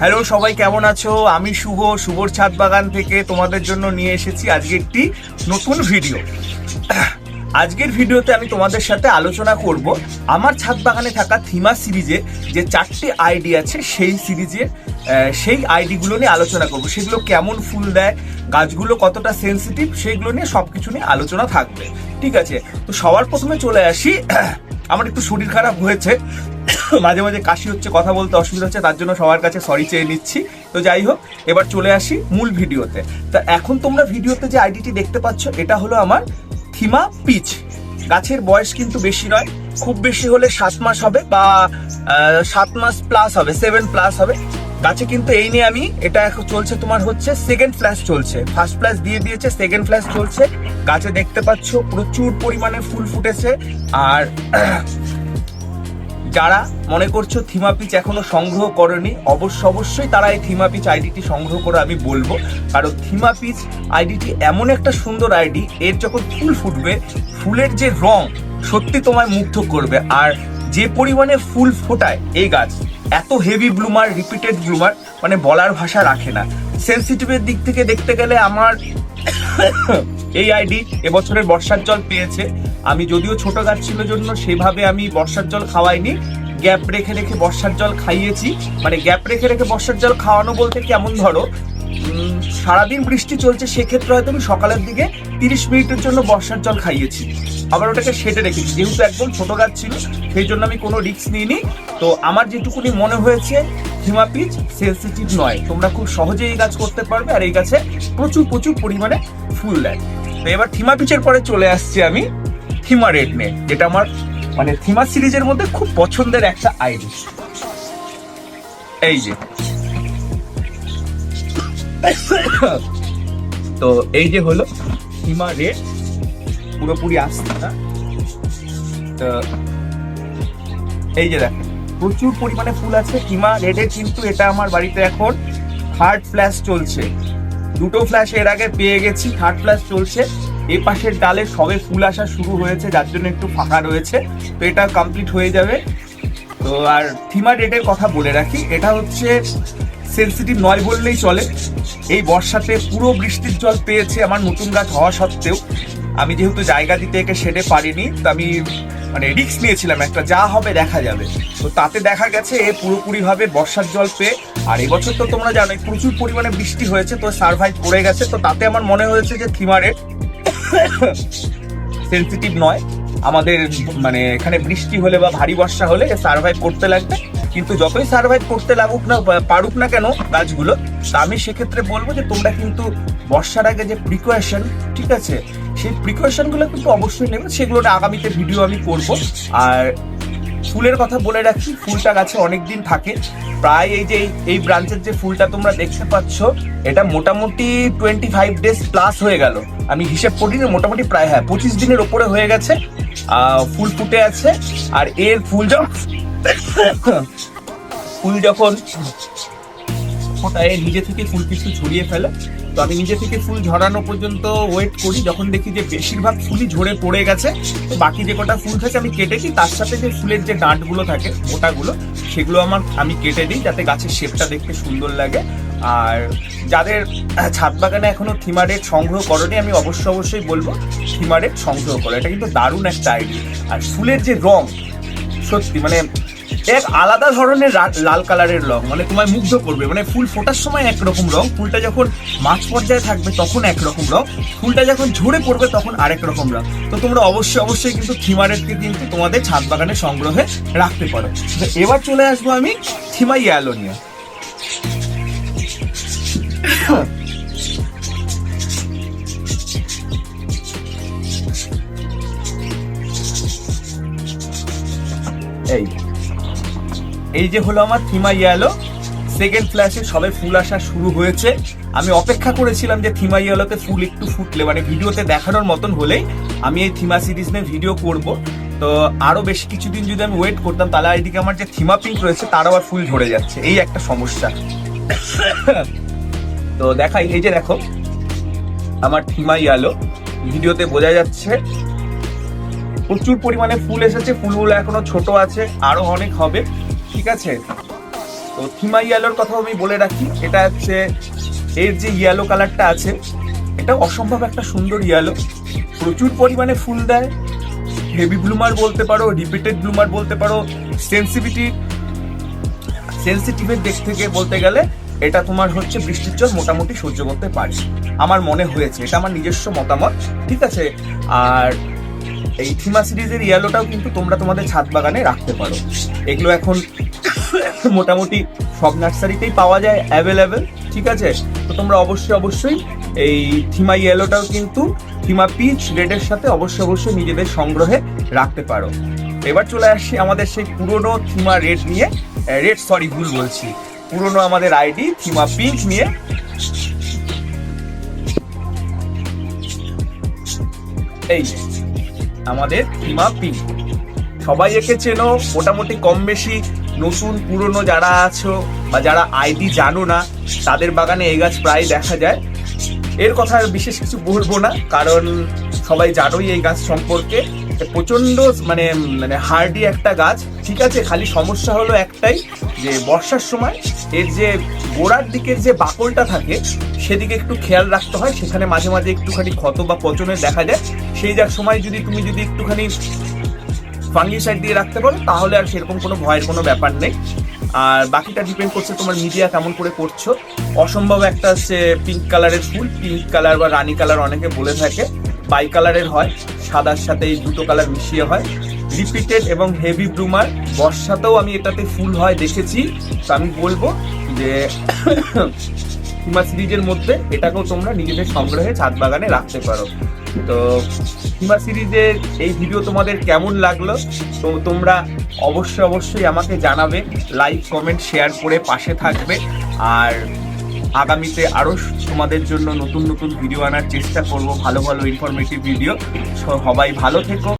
Hello সবাই কেমন আছো? আমি শুভ, শুভর ছাদ বাগান থেকে তোমাদের জন্য নিয়ে এসেছি আজকে একটি নতুন ভিডিও আজকের ভিডিওতে আমি তোমাদের সাথে আলোচনা করব আমার ছাদ বাগানে থাকা থিমা সিরিজে যে চারটি আইডি আছে, সেই সিরিজে সেই আইডিগুলো নিয়ে আলোচনা করব। সেগুলো কেমন ফুল দেয়, গাছগুলো কতটা সেনসিটিভ সেইগুলো নিয়ে সব কিছু নিয়ে আলোচনা থাকবে। ঠিক আছে? তো সবার প্রথমে চলে আসি। আমার একটু শরীর খারাপ হয়েছে। মাঝে মাঝে কাশি হচ্ছে, কথা বলতে অসুবিধা হচ্ছে, তার জন্য সবার কাছে সরি চেয়ে নিচ্ছি। তো যাই হোক, এবার চলে আসি মূল ভিডিওতে। তা এখন তোমরা ভিডিওতে যে আইডিটি দেখতে পাচ্ছ, এটা হলো আমার থিমা পিচ। গাছের বয়স কিন্তু বেশি নয়, খুব বেশি হলে সাত মাস হবে বা সাত মাস প্লাস হবে সেভেন প্লাস হবে। গাছে কিন্তু এই নিয়ে আমি, এটা এখন চলছে তোমার হচ্ছে সেকেন্ড ফ্ল্যাশ চলছে। ফার্স্ট ফ্ল্যাশ দিয়ে দিয়েছে সেকেন্ড ফ্ল্যাশ চলছে। গাছে দেখতে পাচ্ছ প্রচুর পরিমাণে ফুল ফুটেছে। আর যারা মনে করছ থিমা পিচ এখনও সংগ্রহ করেনি, অবশ্য অবশ্যই তারা এই থিমা পিচ আইডিটি সংগ্রহ করে আমি বলব। কারণ থিমা পিচ আইডিটি এমন একটা সুন্দর আইডি, এর যখন ফুল ফুটবে, ফুলের যে রং সত্যি তোমায় মুগ্ধ করবে। আর যে পরিমাণে ফুল ফোটায় এই গাছ এত হেভি ব্লুমার রিপিটেড ব্লুমার মানে বলার ভাষা রাখে না। সেন্সিটিভের দিক থেকে দেখতে গেলে আমার এই আইডি এবছরের বর্ষার জল পেয়েছে। আমি যদিও ছোট গাছ ছিল জন্য সেভাবে আমি বর্ষার জল খাওয়াইনি। গ্যাপ রেখে রেখে বর্ষার জল খাইয়েছি। মানে গ্যাপ রেখে রেখে বর্ষার জল খাওয়ানো বলতে কেমন ধরো? সারাদিন বৃষ্টি চলছে, সেক্ষেত্রে হয়তো আমি সকালের দিকে তিরিশ মিনিটের জন্য বর্ষার জল খাইয়েছি। আবার ওটাকে সেটে রেখেছি, যেহেতু একদম ছোট গাছ ছিল, সেই জন্য আমি কোনো রিস্ক নিইনি। তো আমার যেটুকুনি মনে হয়েছে, হিমা পিচ সেন্সিটিভ নয়। তোমরা খুব সহজেই এই গাছ করতে পারবে, আর এই গাছে প্রচুর প্রচুর পরিমাণে ফুল দেয়। তো এবার থিমা পিচের পরে চলে আসছি আমি থিমা রেড নে যেটা আমার মানে থিমা সিরিজের মধ্যে খুব পছন্দের একটা আইডি এই যে তো এই যে হলো থিমা রেড, পুরোপুরি আসছে না। তো এই যে দেখেন, প্রচুর পরিমাণে ফুল আছে। হিমা রেডের কিন্তু এটা আমার বাড়িতে এখন থার্ড ফ্ল্যাশ চলছে। দুটো ফ্ল্যাশ এর আগে পেয়ে গেছি থার্ড ফ্ল্যাশ চলছে। এই পাশের ডালে সবে ফুল আসা শুরু হয়েছে, যার জন্য একটু ফাঁকা রয়েছে। তো এটা কমপ্লিট হয়ে যাবে। তো আর থিমা রেডের কথা বলে রাখি, এটা হচ্ছে সেন্সিটিভ নয় বললেই চলে। এই বর্ষাতে পুরো বৃষ্টির জল পেয়েছে আমার নতুন গাছ হওয়া সত্ত্বেও। আমি যেহেতু জায়গা দিতে একে শেডে পারিনি, তো আমি মানে রিস্ক নিয়েছিলাম একটা, যা হবে দেখা যাবে। তো তাতে দেখা গেছে এ পুরোপুরিভাবে বর্ষার জল পেয়ে। আর এবছর তো তোমরা জানো প্রচুর পরিমাণে বৃষ্টি হয়েছে, তো সার্ভাইভ করে গেছে। তো তাতে আমার মনে হয়েছে যে থিমারে সেন্সিটিভ নয়। আমাদের মানে এখানে বৃষ্টি হলে বা ভারী বর্ষা হলে সার্ভাইভ করতে লাগবে। কিন্তু যতই সার্ভাইভ করতে লাগুক না পারুক না কেন গাছগুলো আমি সেক্ষেত্রে বলব যে তোমরা কিন্তু বর্ষার আগে যে প্রিকশন ঠিক আছে? সেই প্রিকশনগুলো কিন্তু অবশ্যই নেবে। সেগুলো আগামীতে ভিডিও আমি করব। আর ফুলের কথা বলে রাখি, ফুলটা গাছে অনেক দিন থাকে। প্রায় এই যে এই ব্রাঞ্চের যে ফুলটা তোমরা দেখতে পাচ্ছ, এটা মোটামুটি টোয়েন্টি ফাইভ ডেজ প্লাস হয়ে গেল। আমি হিসেব করিনি, মোটামুটি প্রায় হ্যাঁ পঁচিশ দিনের ওপরে হয়ে গেছে। ফুল ফুটে আছে। আর এর ফুল যখন ফুল যখন ফোটায়, নিজে থেকে ফুল কিছু ঝরিয়ে ফেলে, তো আমি নিজে থেকে ফুল ঝরানো পর্যন্ত ওয়েট করি। যখন দেখি যে বেশিরভাগ ফুলই ঝরে পড়ে গেছে, তো বাকি যে কটা ফুল থাকে আমি কেটে দিই। তার সাথে যে ফুলের যে ডাঁটগুলো থাকে, মোটাগুলো, সেগুলো আমার আমি কেটে দিই যাতে গাছের শেপটা দেখতে সুন্দর লাগে। আর যাদের ছাদ বাগানে এখনও থিমারেট সংগ্রহ করনি, আমি অবশ্যই অবশ্যই বলব থিমারেট সংগ্রহ করো। এটা কিন্তু দারুণ একটা আইডিয়া আর ফুলের যে রং, সত্যি মানে এক আলাদা ধরনের লাল কালারের রং মানে তোমায় মুগ্ধ করবে। মানে ফুল ফোটার সময় একরকম রং, ফুলটা যখন মাঝ পর্যায়ে থাকবে তখন একরকম রং, ফুলটা যখন ঝরে পড়বে তখন আরেক রকম রং। তো তোমরা অবশ্যই অবশ্যই কিন্তু থিমারেটকে কিন্তু তোমাদের ছাদ বাগানে সংগ্রহে রাখতে পারো। তো এবার চলে আসব আমি থিমাই অ্যালো নিয়ে। এই। এই যে হলো আমার থিমা ইয়ালো সেকেন্ড ফ্ল্যাশে সবে ফুল আসা শুরু হয়েছে। আমি অপেক্ষা করেছিলাম যে থিমা ইয়েলোতে ফুল একটু ফুটলে মানে ভিডিওতে দেখানোর মতন হলেই আমি এই থিমা সিরিজ নিয়ে ভিডিও করব। তো আরও বেশ কিছুদিন যদি আমি ওয়েট করতাম, তাহলে এইদিকে আমার যে থিমা পিঙ্ক রয়েছে তার আবার ফুল ঝরে যাচ্ছে। এই একটা সমস্যা। তো দেখাই, এই যে দেখো, আমার থিমা ইয়ালো। ভিডিওতে বোঝা যাচ্ছে, প্রচুর পরিমাণে ফুল এসেছে, ফুলগুলো এখনও ছোট আছে, আরও অনেক হবে। ঠিক আছে? তো থিমা ইয়েলোর কথাও আমি বলে রাখি। এটা হচ্ছে এর যে ইয়েলো কালারটা আছে, এটা অসম্ভব একটা সুন্দর ইয়েলো। প্রচুর পরিমাণে ফুল দেয়। হেভি ব্লুমার বলতে পারো, রিপিটেড ব্লুমার বলতে পারো, সেন্সিভিটি, সেন্সিটিভের দিক থেকে বলতে গেলে এটা তোমার হচ্ছে বৃষ্টির জল মোটামুটি সহ্য করতে পারে। আমার মনে হয়েছে, এটা আমার নিজস্ব মতামত, ঠিক আছে? আর এই থিমা সিরিজের ইয়েলোটাও কিন্তু তোমরা তোমাদের ছাদ বাগানে রাখতে পারো। এগুলো এখন মোটামুটি সব নার্সারিতেই পাওয়া যায় অ্যাভেলেবেল ঠিক আছে? তো তোমরা অবশ্যই অবশ্যই এই থিমা ইয়েলোটাও কিন্তু থিমা পিচ রেডের সাথে অবশ্যই অবশ্যই নিজেদের সংগ্রহে রাখতে পারো। এবার চলে আসছি আমাদের সেই পুরনো থিমা রেড নিয়ে রেড সরি ভুল বলছি। পুরনো আমাদের আইডি থিমা পিঙ্ক নিয়ে। এই আমাদের হিমা পিং সবাই একে চেনো, মোটামুটি কম বেশি নতুন, পুরনো যারা আছো বা যারা আইডি জানো না, তাদের বাগানে এই গাছ প্রায় দেখা যায়। এর কথা বিশেষ কিছু বলব না, কারণ সবাই জানোই এই গাছ সম্পর্কে। প্রচণ্ড মানে মানে হার্ডি একটা গাছ। ঠিক আছে, খালি সমস্যা হলো একটাই, যে বর্ষার সময় এর যে গোড়ার দিকের যে বাকলটা থাকে, সেদিকে একটু খেয়াল রাখতে হয়। সেখানে মাঝে মাঝে একটুখানি ক্ষত বা পচনের দেখা যায়। সেই যার সময় যদি তুমি যদি একটুখানি ফাঙ্গিসাইড দিয়ে রাখতে পারো, তাহলে আর সেরকম কোনো ভয়ের কোনো ব্যাপার নেই। আর বাকিটা ডিপেন্ড করছে তোমার মিডিয়া কেমন করে করছ। অসম্ভব একটা হচ্ছে পিঙ্ক কালারের ফুল। পিঙ্ক কালার বা রানি কালার অনেকে বলে থাকে। বাই কালারের হয়, সাদার সাথে এই দুটো কালার মিশিয়ে হয়। রিপিটেড এবং হেভি ব্লুমার বর্ষাতেও আমি এটাতে ফুল হয় দেখেছি। তো আমি বলব যে হিমা সিরিজের মধ্যে এটাকেও তোমরা নিজেদের সংগ্রহে ছাদ বাগানে রাখতে পারো। তো হিমা সিরিজের এই ভিডিও তোমাদের কেমন লাগল? তো তোমরা অবশ্যই অবশ্যই আমাকে জানাবে লাইক কমেন্ট শেয়ার করে পাশে থাকবে। আর আগামীতে আরও তোমাদের জন্য নতুন নতুন ভিডিও আনার চেষ্টা করব, ভালো ভালো ইনফরমেটিভ ভিডিও সবাই ভালো থেকো।